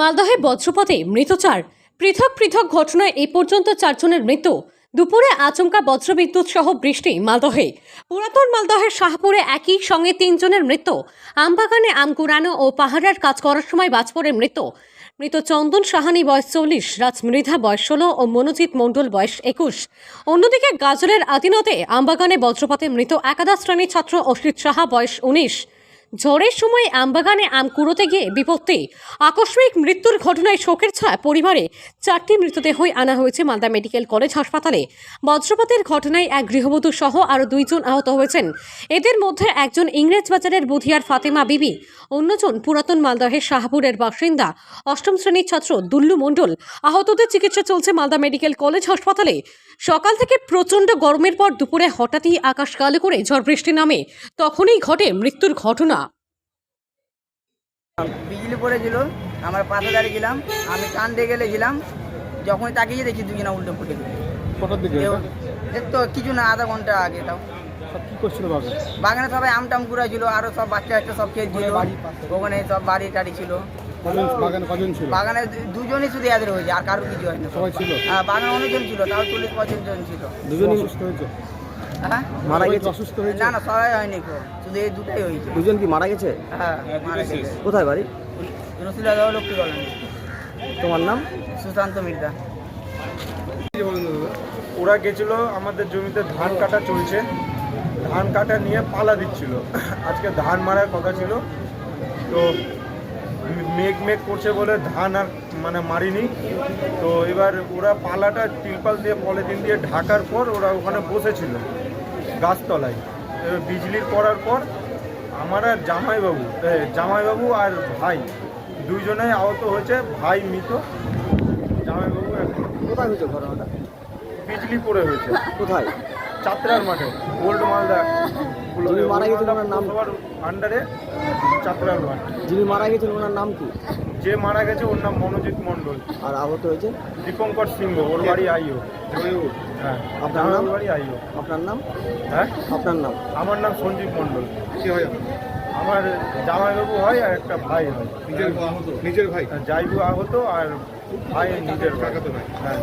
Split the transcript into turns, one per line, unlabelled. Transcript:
মালদহে বজ্রপথে মৃত চার পৃথক পৃথক ঘটনায় এ পর্যন্ত চারজনের মৃত্যু। দুপুরে আচমকা বজ্রবিদ্যুৎ সহ বৃষ্টি মালদহে। পুরাতন মালদহের শাহপুরে একই সঙ্গে তিনজনের মৃত্যু। আমবাগানে আম কুড়ানো ও পাহাড়ের কাজ করার সময় বাজ পড়ে মৃত্যু। মৃত চন্দন সাহানি বয়স চল্লিশ রাজ মৃধা বয়স ষোলো ও মনোজিৎ মণ্ডল বয়স একুশ। অন্যদিকে গাজলের আদিনতে আমবাগানে বজ্রপাতে মৃত একাদশ শ্রেণির ছাত্র অসিত সাহা বয়স উনিশ। ঝড়ের সময় আমবাগানে আম কুড়োতে গিয়ে বিপত্তি। আকস্মিক মৃত্যুর ঘটনায় শোকের ছায়া পরিবারে। চারটি মৃতদেহই আনা হয়েছে মালদা মেডিকেল কলেজ হাসপাতালে। বজ্রপাতের ঘটনায় এক গৃহবধূ সহ আরও দুইজন আহত হয়েছেন। এদের মধ্যে একজন ইংরেজ বাজারের বুধিয়ার ফাতেমা বিবি, অন্যজন পুরাতন মালদহের শাহপুরের বাসিন্দা। অষ্টম শ্রেণির ছাত্র দুল্লু মণ্ডল, আহতদের চিকিৎসা চলছে মালদা মেডিকেল কলেজ হাসপাতালে। সকাল থেকে প্রচণ্ড গরমের পর দুপুরে হঠাৎই আকাশ কালো করে ঝড় বৃষ্টি নামে তখনই ঘটে মৃত্যুর ঘটনা।
বিজলি পড়েছিল আমার পাশে দাঁড়িয়ে দাঁড়িয়েছিলাম আমি কান্দে গেলেছিলাম যখনই তাকিয়ে দেখি দুজনা উল্টো পড়ে
কটার দিকে
তো কিছু না আধা ঘণ্টা আগে তাও। বাগানে? সবাই আম টাম ছিল আরও সব বাচ্চা বাচ্চা সব খেলছিল ওখানে সব বাড়ি টাড়ি ছিল।
বাগানে কজন ছিল?
বাগানে দু- দুজনই শুধু এদের হয়েছে আর কারও কিছু হয়নি। হ্যাঁ বাগানে অনেকজন ছিল তাও চল্লিশ পঁচিশ জন ছিল।
দুজনই মারা গেছে? অসুস্থ হয়েছে?
না না সবাই হয়নি কেউ শুধু এই দুটাই হয়েছে।
দুজন কি মারা গেছে?
হ্যাঁ মারা গেছে।
কোথায় বাড়ি?
রসিলা দেওয়া লক্ষ্মী বলেন।
তোমার নাম?
সুশান্ত মির্জা।
ওরা গেছিল আমাদের জমিতে ধান কাটা চলছে। ধান কাটা নিয়ে পালা দিচ্ছিল। আজকে ধান মারার কথা ছিল। তো মেঘ মেঘ করছে বলে ধান আর মানে মারিনি। তো এবার ওরা পালাটা তিরপাল দিয়ে পলিথিন দিয়ে ঢাকার পর ওরা ওখানে বসেছিল। গাছতলায়। এবার বিজলির পড়ার পর আমার আর জামাইবাবু জামাইবাবু আর ভাই দুইজনে আহত হয়েছে ভাই মৃত। জামাইবাবু
কোথায় হয়েছে ঘটনাটা?
বিজলি পড়ে হয়েছে।
কোথায়?
চাত্রার মাঠে গোল্ড মালদা।
যিনি মারা গেছেন ওনার নাম?
আন্ডারে মাঠ
যিনি মারা গেছেন ওনার নাম কি?
যে মারা গেছে ওর নাম মনোজিৎ মণ্ডল।
আর আহত হয়েছে?
দীপঙ্কর সিংহ ওর বাড়ি আইও। হ্যাঁ
আপনার নাম?
বাড়ি আইও।
আপনার নাম?
হ্যাঁ?
আপনার নাম?
আমার নাম সঞ্জীব মণ্ডল। কি হয়? আমার জামাইবাবু হয় আর একটা ভাই হয়।
নিজের নিজের ভাই
জাইবু আহত আর ভাই নিজের কাকাতো ভাই। হ্যাঁ।